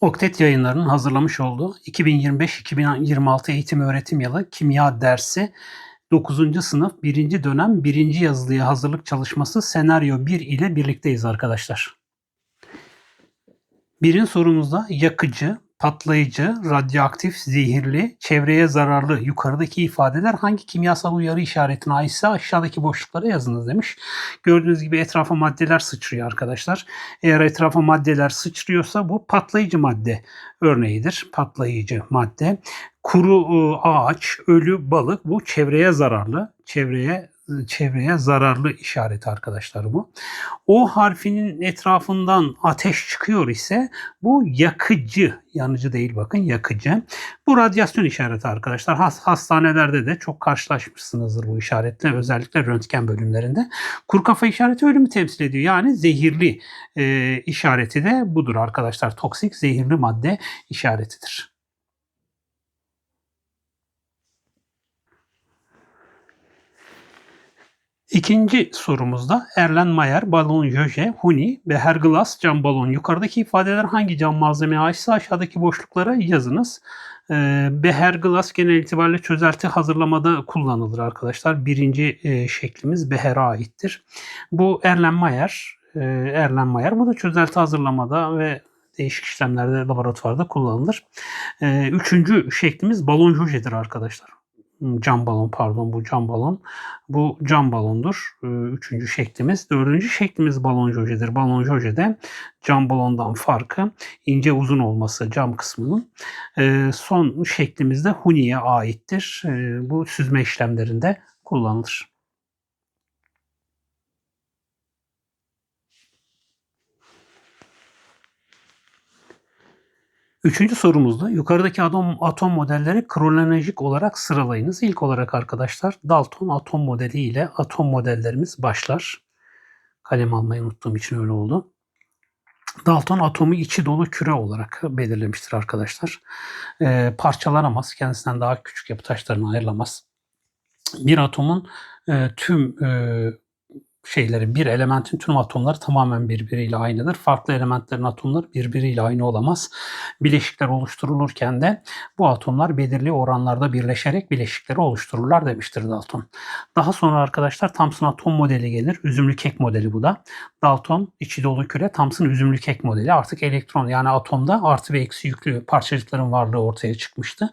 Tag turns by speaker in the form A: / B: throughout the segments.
A: Oktet Yayınları'nın hazırlamış olduğu 2025-2026 eğitim öğretim yılı kimya dersi 9. sınıf 1. dönem 1. yazılıya hazırlık çalışması senaryo 1 ile birlikteyiz arkadaşlar. Birin sorumuzda yakıcı, patlayıcı, radyoaktif, zehirli, çevreye zararlı yukarıdaki ifadeler hangi kimyasal uyarı işaretine aitse aşağıdaki boşluklara yazınız demiş. Gördüğünüz gibi etrafa maddeler sıçrıyor arkadaşlar. Eğer etrafa maddeler sıçrıyorsa bu patlayıcı madde örneğidir. Patlayıcı madde. Kuru ıı, ağaç, ölü balık bu çevreye zararlı. Çevreye çevreye zararlı işareti arkadaşlar bu. O harfinin etrafından ateş çıkıyor ise bu yakıcı, yanıcı değil bakın yakıcı. Bu radyasyon işareti arkadaşlar. Has, hastanelerde de çok karşılaşmışsınızdır bu işaretle özellikle röntgen bölümlerinde. Kuru kafa işareti ölümü temsil ediyor. Yani zehirli e, işareti de budur arkadaşlar. Toksik zehirli madde işaretidir. İkinci sorumuzda Erlenmeyer, balon jöje, huni, beherglas, cam balon. Yukarıdaki ifadeler hangi cam malzemeye aitse aşağıdaki boşluklara yazınız. Ee, beherglas genel itibariyle çözelti hazırlamada kullanılır arkadaşlar. Birinci e, şeklimiz beher'e aittir. Bu Erlenmeyer, e, Erlenmeyer. Bu da çözelti hazırlamada ve değişik işlemlerde laboratuvarda kullanılır. E, üçüncü şeklimiz balon jöjedir arkadaşlar cam balon pardon bu cam balon. Bu cam balondur. Ee, üçüncü şeklimiz. Dördüncü şeklimiz balon jojedir. Balon jojede cam balondan farkı ince uzun olması cam kısmının. Ee, son şeklimiz de huniye aittir. Ee, bu süzme işlemlerinde kullanılır. Üçüncü sorumuzda yukarıdaki atom, atom modelleri kronolojik olarak sıralayınız. İlk olarak arkadaşlar Dalton atom modeli ile atom modellerimiz başlar. Kalem almayı unuttuğum için öyle oldu. Dalton atomu içi dolu küre olarak belirlemiştir arkadaşlar. E, parçalanamaz, kendisinden daha küçük yapı taşlarını ayrılamaz. Bir atomun e, tüm e, şeyleri bir elementin tüm atomları tamamen birbiriyle aynıdır. Farklı elementlerin atomları birbiriyle aynı olamaz. Bileşikler oluşturulurken de bu atomlar belirli oranlarda birleşerek bileşikleri oluştururlar demiştir Dalton. Daha sonra arkadaşlar Thomson atom modeli gelir. Üzümlü kek modeli bu da. Dalton içi dolu küre Thomson üzümlü kek modeli. Artık elektron yani atomda artı ve eksi yüklü parçacıkların varlığı ortaya çıkmıştı.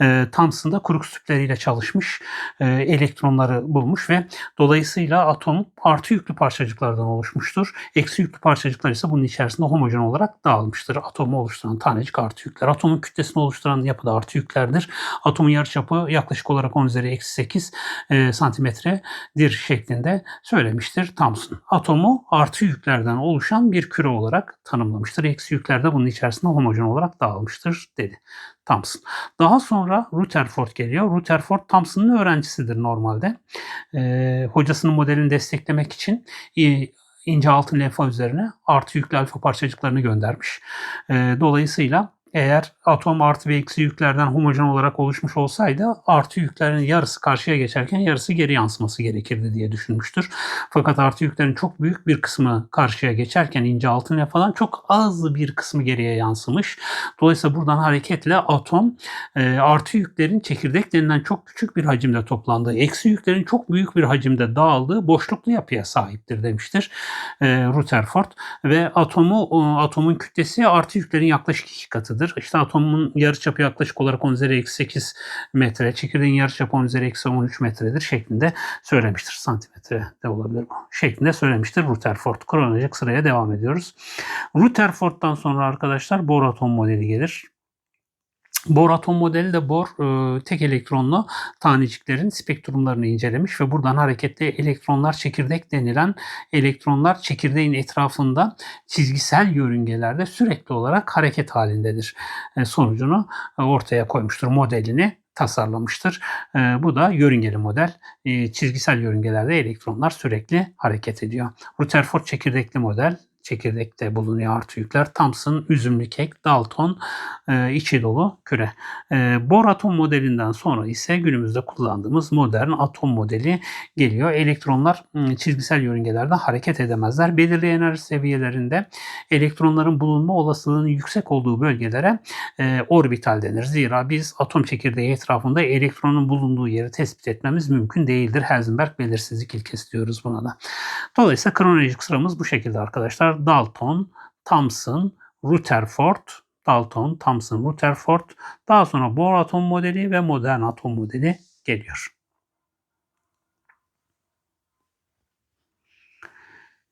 A: E, Thomson da kuru kütleriyle çalışmış. E, elektronları bulmuş ve dolayısıyla atom artı yüklü parçacıklardan oluşmuştur. Eksi yüklü parçacıklar ise bunun içerisinde homojen olarak dağılmıştır. Atomu oluşturan tanecik artı yükler. Atomun kütlesini oluşturan yapı da artı yüklerdir. Atomun yarıçapı yaklaşık olarak 10 üzeri eksi 8 e, santimetredir şeklinde söylemiştir Thomson. Atomu artı yüklerden oluşan bir küre olarak tanımlamıştır. Eksi yükler de bunun içerisinde homojen olarak dağılmıştır dedi. Thomson. Daha sonra Rutherford geliyor. Rutherford Thomson'ın öğrencisidir normalde. E, hocasının modelini desteklemek için e, ince altın lenfa üzerine artı yüklü alfa parçacıklarını göndermiş. E, dolayısıyla eğer atom artı ve eksi yüklerden homojen olarak oluşmuş olsaydı artı yüklerin yarısı karşıya geçerken yarısı geri yansıması gerekirdi diye düşünmüştür. Fakat artı yüklerin çok büyük bir kısmı karşıya geçerken ince altın falan çok az bir kısmı geriye yansımış. Dolayısıyla buradan hareketle atom e, artı yüklerin çekirdek denilen çok küçük bir hacimde toplandığı, eksi yüklerin çok büyük bir hacimde dağıldığı boşluklu yapıya sahiptir demiştir e, Rutherford ve atomu atomun kütlesi artı yüklerin yaklaşık iki katıdır katıdır. İşte atomun yarıçapı yaklaşık olarak 10 üzeri eksi 8 metre, çekirdeğin yarıçapı 10 üzeri eksi 13 metredir şeklinde söylemiştir. Santimetre de olabilir bu. Şeklinde söylemiştir Rutherford. Kronolojik sıraya devam ediyoruz. Rutherford'dan sonra arkadaşlar Bohr atom modeli gelir. Bohr atom modeli de Bohr e, tek elektronlu taneciklerin spektrumlarını incelemiş ve buradan hareketle elektronlar çekirdek denilen elektronlar çekirdeğin etrafında çizgisel yörüngelerde sürekli olarak hareket halindedir. E, sonucunu ortaya koymuştur modelini tasarlamıştır. E, bu da yörüngeli model. çizgisel yörüngelerde elektronlar sürekli hareket ediyor. Rutherford çekirdekli model çekirdekte bulunuyor artı yükler. Thomson, üzümlü kek, Dalton, e, içi dolu küre. E, Bohr atom modelinden sonra ise günümüzde kullandığımız modern atom modeli geliyor. Elektronlar ım, çizgisel yörüngelerde hareket edemezler. Belirli enerji seviyelerinde elektronların bulunma olasılığının yüksek olduğu bölgelere e, orbital denir. Zira biz atom çekirdeği etrafında elektronun bulunduğu yeri tespit etmemiz mümkün değildir. Heisenberg belirsizlik ilkesi diyoruz buna da. Dolayısıyla kronolojik sıramız bu şekilde arkadaşlar. Dalton, Thomson, Rutherford, Dalton, Thomson, Rutherford, daha sonra Bohr atom modeli ve modern atom modeli geliyor.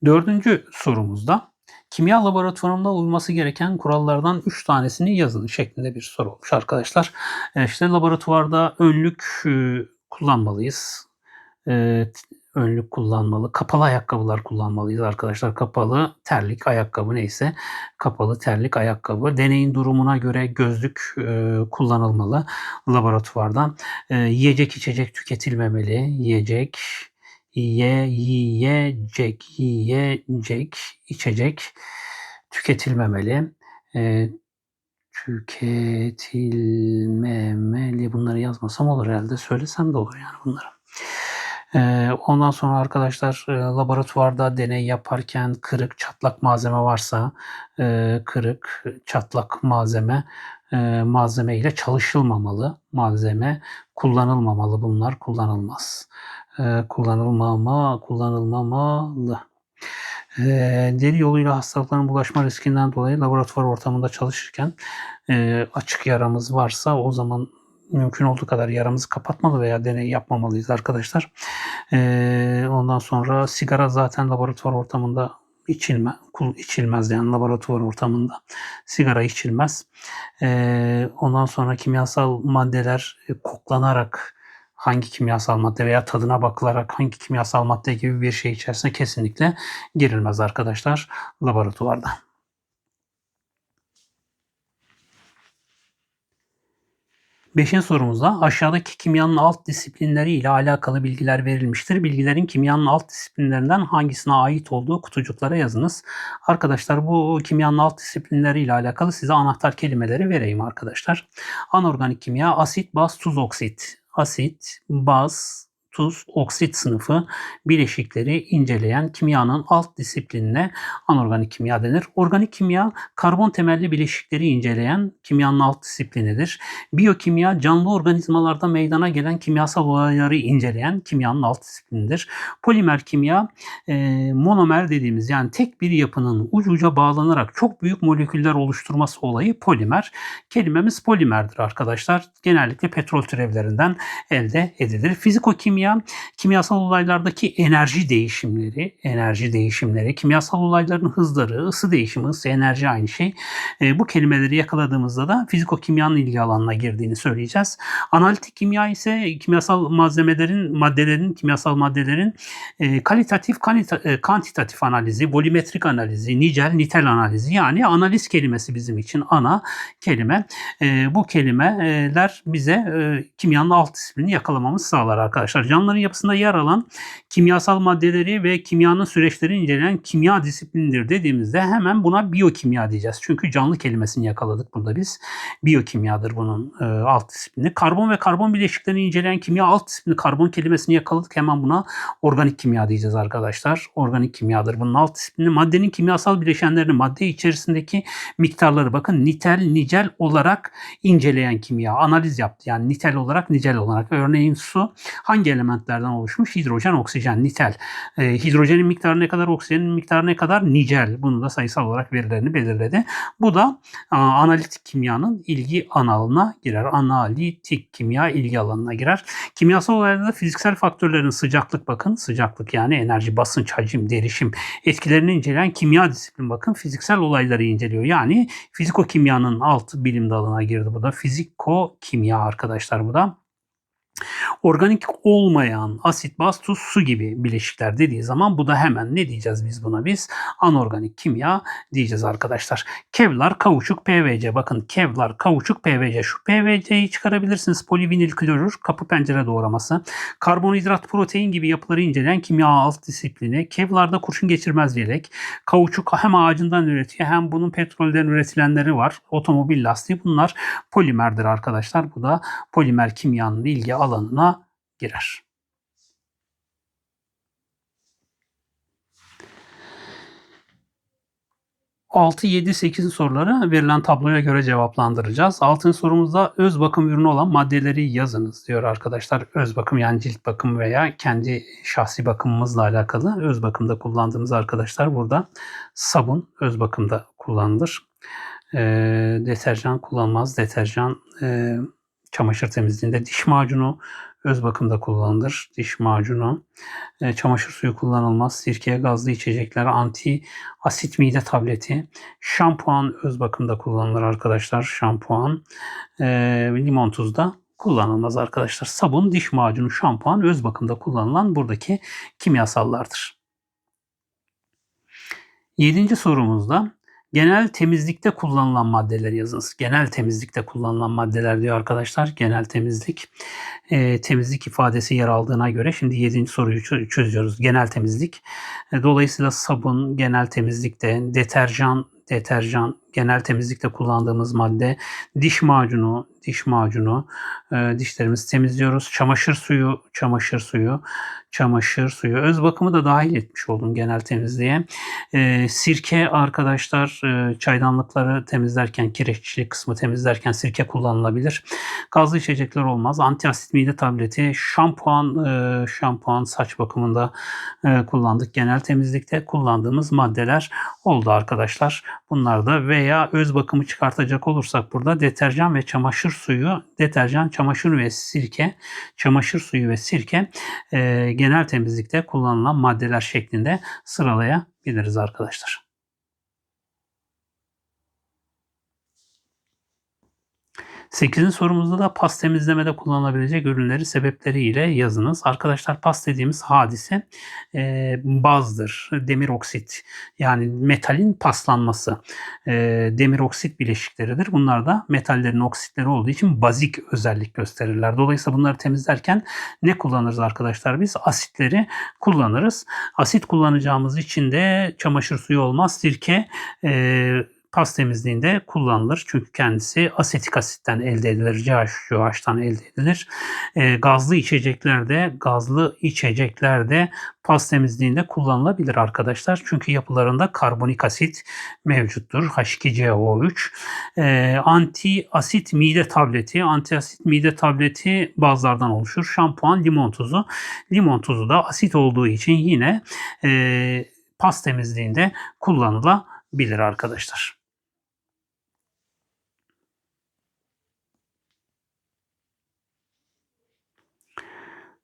A: Dördüncü sorumuzda kimya laboratuvarında uyması gereken kurallardan 3 tanesini yazın şeklinde bir soru olmuş arkadaşlar. E, İşte laboratuvarda önlük e, kullanmalıyız. Önlük kullanmalı. Kapalı ayakkabılar kullanmalıyız arkadaşlar. Kapalı terlik, ayakkabı neyse. Kapalı terlik, ayakkabı. Deneyin durumuna göre gözlük e, kullanılmalı laboratuvarda. E, yiyecek içecek tüketilmemeli. Yiyecek, ye, yiyecek, yiyecek, içecek tüketilmemeli. E, tüketilmemeli. Bunları yazmasam olur herhalde. Söylesem de olur yani bunları. Ee, ondan sonra arkadaşlar e, laboratuvarda deney yaparken kırık, çatlak malzeme varsa e, kırık, çatlak malzeme e, malzeme ile çalışılmamalı. Malzeme kullanılmamalı. Bunlar kullanılmaz. Kullanılmama, kullanılmamalı. Deri yoluyla hastalıkların bulaşma riskinden dolayı laboratuvar ortamında çalışırken açık yaramız varsa o zaman mümkün olduğu kadar yaramızı kapatmalı veya deney yapmamalıyız arkadaşlar. Ee, ondan sonra sigara zaten laboratuvar ortamında içilme, içilmez yani laboratuvar ortamında sigara içilmez. Ee, ondan sonra kimyasal maddeler e, koklanarak hangi kimyasal madde veya tadına bakılarak hangi kimyasal madde gibi bir şey içerisine kesinlikle girilmez arkadaşlar laboratuvarda. Beşinci sorumuzda aşağıdaki kimyanın alt disiplinleri ile alakalı bilgiler verilmiştir. Bilgilerin kimyanın alt disiplinlerinden hangisine ait olduğu kutucuklara yazınız. Arkadaşlar bu kimyanın alt disiplinleri ile alakalı size anahtar kelimeleri vereyim arkadaşlar. Anorganik kimya asit, baz, tuz, oksit. Asit, baz, tuz, oksit sınıfı bileşikleri inceleyen kimyanın alt disiplinine anorganik kimya denir. Organik kimya karbon temelli bileşikleri inceleyen kimyanın alt disiplinidir. Biyokimya canlı organizmalarda meydana gelen kimyasal olayları inceleyen kimyanın alt disiplinidir. Polimer kimya e, monomer dediğimiz yani tek bir yapının ucu uca bağlanarak çok büyük moleküller oluşturması olayı polimer. Kelimemiz polimerdir arkadaşlar. Genellikle petrol türevlerinden elde edilir. Fizikokimya kimyasal olaylardaki enerji değişimleri, enerji değişimleri, kimyasal olayların hızları, ısı değişimi, ısı enerji aynı şey. E, bu kelimeleri yakaladığımızda da fizikokimyanın ilgi alanına girdiğini söyleyeceğiz. Analitik kimya ise kimyasal malzemelerin, maddelerin, kimyasal maddelerin e, kalitatif, kanita, e, kantitatif analizi, volümetrik analizi, nicel, nitel analizi yani analiz kelimesi bizim için ana kelime. E, bu kelimeler bize e, kimyanın alt disiplini yakalamamızı sağlar arkadaşlar. Canlıların yapısında yer alan kimyasal maddeleri ve kimyanın süreçlerini inceleyen kimya disiplinidir dediğimizde hemen buna biyokimya diyeceğiz. Çünkü canlı kelimesini yakaladık burada biz. Biyokimyadır bunun e, alt disiplini. Karbon ve karbon bileşiklerini inceleyen kimya alt disiplini karbon kelimesini yakaladık. Hemen buna organik kimya diyeceğiz arkadaşlar. Organik kimyadır bunun alt disiplini. Maddenin kimyasal bileşenlerini madde içerisindeki miktarları bakın nitel, nicel olarak inceleyen kimya. Analiz yaptı. Yani nitel olarak, nicel olarak. Örneğin su hangi elementlerden oluşmuş? Hidrojen, oksijen, nitel. E, hidrojenin miktarı ne kadar, oksijenin miktarı ne kadar? Nicel. Bunu da sayısal olarak verilerini belirledi. Bu da a, analitik kimyanın ilgi alanına girer. Analitik kimya ilgi alanına girer. Kimyasal olaylarda fiziksel faktörlerin sıcaklık bakın. Sıcaklık yani enerji, basınç, hacim, derişim etkilerini inceleyen kimya disiplin bakın. Fiziksel olayları inceliyor. Yani fizikokimyanın alt bilim dalına girdi bu da. Fizikokimya arkadaşlar bu da. Organik olmayan asit, baz, tuz, su gibi bileşikler dediği zaman bu da hemen ne diyeceğiz biz buna biz? Anorganik kimya diyeceğiz arkadaşlar. Kevlar, kauçuk, PVC. Bakın kevlar, kauçuk, PVC. Şu PVC'yi çıkarabilirsiniz. Polivinil klorür, kapı pencere doğraması. Karbonhidrat, protein gibi yapıları inceleyen kimya alt disiplini. Kevlarda kurşun geçirmez yelek. Kauçuk hem ağacından üretiyor hem bunun petrolden üretilenleri var. Otomobil lastiği bunlar polimerdir arkadaşlar. Bu da polimer kimyanın ilgi alanına girer. Altı, yedi, 8 soruları verilen tabloya göre cevaplandıracağız. Altın sorumuzda öz bakım ürünü olan maddeleri yazınız diyor arkadaşlar. Öz bakım yani cilt bakım veya kendi şahsi bakımımızla alakalı öz bakımda kullandığımız arkadaşlar burada sabun öz bakımda kullanılır. E, deterjan kullanmaz. Deterjan e, çamaşır temizliğinde diş macunu öz bakımda kullanılır. Diş macunu, e, çamaşır suyu kullanılmaz. Sirke, gazlı içecekler, anti asit mide tableti, şampuan öz bakımda kullanılır arkadaşlar. Şampuan, e, limon tuz da kullanılmaz arkadaşlar. Sabun, diş macunu, şampuan öz bakımda kullanılan buradaki kimyasallardır. Yedinci sorumuzda Genel temizlikte kullanılan maddeler yazınız. Genel temizlikte kullanılan maddeler diyor arkadaşlar. Genel temizlik. E, temizlik ifadesi yer aldığına göre şimdi 7. soruyu çözüyoruz. Genel temizlik. E, dolayısıyla sabun genel temizlikte, deterjan deterjan, genel temizlikte kullandığımız madde, diş macunu, diş macunu, e, dişlerimizi temizliyoruz. Çamaşır suyu, çamaşır suyu, çamaşır suyu. Öz bakımı da dahil etmiş oldum genel temizliğe. E, sirke arkadaşlar e, çaydanlıkları temizlerken, kireçli kısmı temizlerken sirke kullanılabilir. Gazlı içecekler olmaz. Antiasit mide tableti, şampuan, e, şampuan saç bakımında e, kullandık. Genel temizlikte kullandığımız maddeler oldu arkadaşlar. Bunlar da veya öz bakımı çıkartacak olursak burada deterjan ve çamaşır suyu, deterjan, çamaşır ve sirke, çamaşır suyu ve sirke e, genel temizlikte kullanılan maddeler şeklinde sıralayabiliriz arkadaşlar. 8. sorumuzda da pas temizlemede kullanılabilecek ürünleri sebepleriyle yazınız. Arkadaşlar pas dediğimiz hadise e, bazdır. Demir oksit yani metalin paslanması. E, demir oksit bileşikleridir. Bunlar da metallerin oksitleri olduğu için bazik özellik gösterirler. Dolayısıyla bunları temizlerken ne kullanırız arkadaşlar biz? Asitleri kullanırız. Asit kullanacağımız için de çamaşır suyu olmaz. Sirke e, pas temizliğinde kullanılır. Çünkü kendisi asetik asitten elde edilir. CH3OH'tan elde edilir. E, gazlı içeceklerde, gazlı içeceklerde pas temizliğinde kullanılabilir arkadaşlar. Çünkü yapılarında karbonik asit mevcuttur. H2CO3. E, anti asit mide tableti. Anti asit mide tableti bazlardan oluşur. Şampuan, limon tuzu. Limon tuzu da asit olduğu için yine e, pas temizliğinde kullanılabilir arkadaşlar.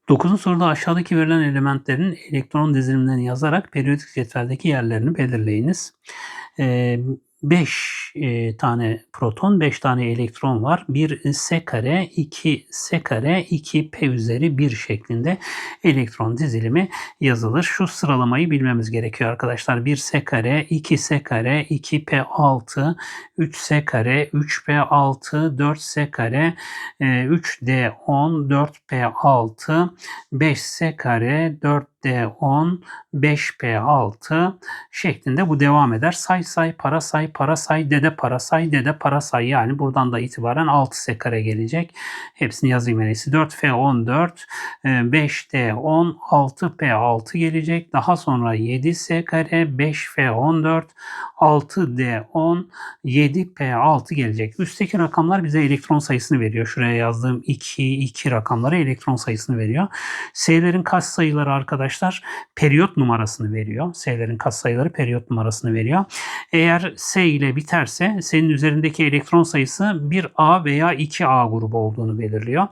A: Dokuzuncu soruda aşağıdaki verilen elementlerin elektron dizilimlerini yazarak periyodik cetveldeki yerlerini belirleyiniz. Ee, 5 e, tane proton, 5 tane elektron var. 1 S kare, 2 S kare, 2 P üzeri 1 şeklinde elektron dizilimi yazılır. Şu sıralamayı bilmemiz gerekiyor arkadaşlar. 1 S kare, 2 S kare, 2 P 6, 3 S kare, 3 P 6, 4 S kare, 3 D 10, 4 P 6, 5 S kare, 4 D10, 5P6 şeklinde bu devam eder. Say say para say para say dede para say dede para say yani buradan da itibaren 6S kare gelecek. Hepsini yazayım en iyisi. 4F14, 5D10, 6P6 gelecek. Daha sonra 7S kare, 5F14, 6D10, 7P6 gelecek. Üstteki rakamlar bize elektron sayısını veriyor. Şuraya yazdığım 2, 2 rakamları elektron sayısını veriyor. S'lerin kaç sayıları arkadaşlar? Periyot numarasını veriyor. S'lerin katsayıları periyot numarasını veriyor. Eğer S ile biterse senin üzerindeki elektron sayısı 1A veya 2A grubu olduğunu belirliyor.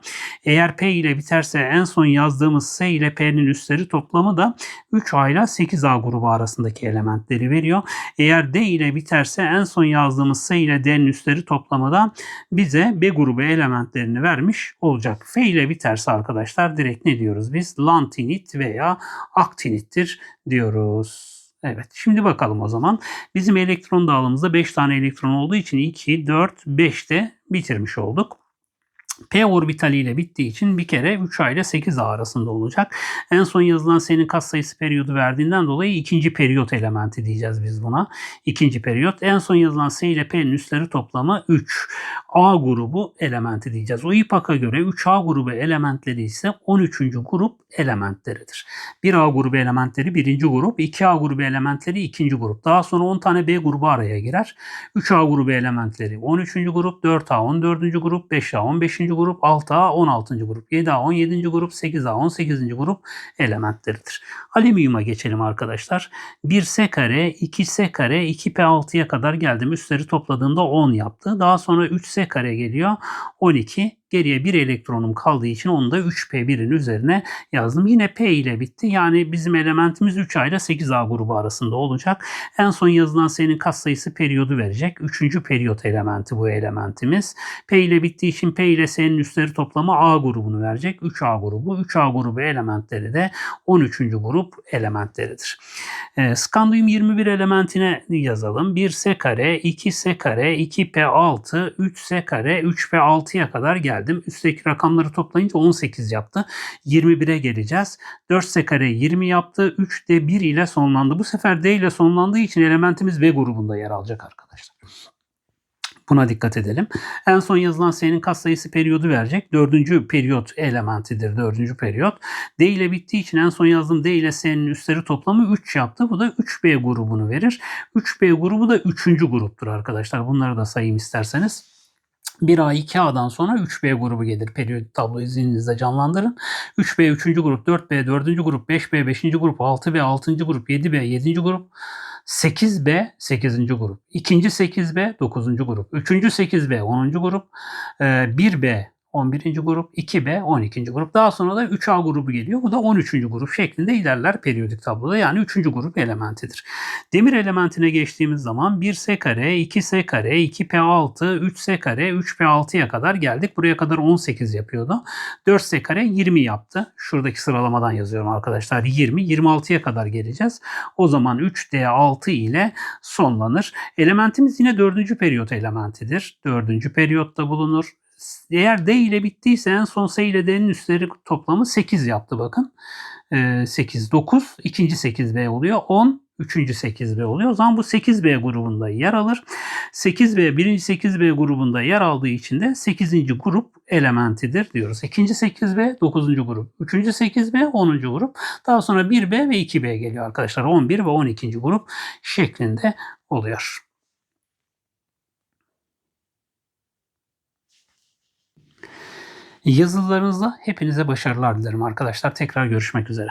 A: Eğer P ile biterse en son yazdığımız S ile P'nin üstleri toplamı da 3A ile 8A grubu arasındaki elementleri veriyor. Eğer D D ile biterse en son yazdığımız S ile D'nin üstleri toplamada bize B grubu elementlerini vermiş olacak. F ile biterse arkadaşlar direkt ne diyoruz biz? Lantinit veya aktinittir diyoruz. Evet şimdi bakalım o zaman. Bizim elektron dağılımımızda 5 tane elektron olduğu için 2, 4, 5 de bitirmiş olduk. P orbitali ile bittiği için bir kere 3A ile 8A arasında olacak. En son yazılan senin katsayısı periyodu verdiğinden dolayı ikinci periyot elementi diyeceğiz biz buna. İkinci periyot. En son yazılan S ile P'nin üstleri toplamı 3. A grubu elementi diyeceğiz. O İPAK'a göre 3A grubu elementleri ise 13. grup elementleridir. 1A grubu elementleri birinci grup, 2A grubu elementleri ikinci grup. Daha sonra 10 tane B grubu araya girer. 3A grubu elementleri 13. grup, 4A 14. grup, 5A 15. grup, 6A 16. grup, 7A 17. grup, 8A 18. grup elementleridir. Alüminyuma geçelim arkadaşlar. 1S kare, 2S kare, 2P6'ya kadar geldim. Üstleri topladığımda 10 yaptı. Daha sonra 3S kare geliyor. 12. Geriye bir elektronum kaldığı için onu da 3P1'in üzerine yazdım. Yine P ile bitti. Yani bizim elementimiz 3A ile 8A grubu arasında olacak. En son yazılan sayının katsayısı periyodu verecek. Üçüncü periyot elementi bu elementimiz. P ile bittiği için P ile S'nin üstleri toplamı A grubunu verecek. 3A grubu. 3A grubu elementleri de 13. grup elementleridir. E, skandiyum 21 elementine yazalım. 1S kare, 2S kare, 2P6, 3S kare, 3P6'ya kadar geldim. Üstteki rakamları toplayınca 18 yaptı. 21'e geleceğiz. 4S kare 20 yaptı. 3 de 1 ile sonlandı. Bu sefer D ile sonlandığı için elementimiz B grubunda yer alacak arkadaşlar. Buna dikkat edelim. En son yazılan S'nin katsayısı periyodu verecek. Dördüncü periyot elementidir. Dördüncü periyot. D ile bittiği için en son yazdığım D ile S'nin üstleri toplamı 3 yaptı. Bu da 3B grubunu verir. 3B grubu da 3. gruptur arkadaşlar. Bunları da sayayım isterseniz. 1A 2A'dan sonra 3B grubu gelir. Periyot tabloyu zihninizde canlandırın. 3B 3. grup, 4B 4. grup, 5B 5. grup, 6B 6. grup, 7B 7. grup, 8B 8. grup. İkinci 8B 9. grup. Üçüncü 8B 10. grup. 1B 11. grup, 2B 12. grup. Daha sonra da 3A grubu geliyor. Bu da 13. grup şeklinde ilerler periyodik tabloda. Yani 3. grup elementidir. Demir elementine geçtiğimiz zaman 1S kare, 2S kare, 2P6, 3S kare, 3P6'ya kadar geldik. Buraya kadar 18 yapıyordu. 4S kare 20 yaptı. Şuradaki sıralamadan yazıyorum arkadaşlar. 20, 26'ya kadar geleceğiz. O zaman 3D6 ile sonlanır. Elementimiz yine 4. periyot elementidir. 4. periyotta bulunur. Eğer D ile bittiyse en son S ile D'nin üstleri toplamı 8 yaptı bakın. 8, 9, ikinci 8B oluyor. 10, üçüncü 8B oluyor. O zaman bu 8B grubunda yer alır. 8B, birinci 8B grubunda yer aldığı için de 8. grup elementidir diyoruz. İkinci 8B 9. grup. Üçüncü 8B 10. grup. Daha sonra 1B ve 2B geliyor arkadaşlar. 11 ve 12. grup şeklinde oluyor. Yazılarınızda hepinize başarılar dilerim arkadaşlar. Tekrar görüşmek üzere.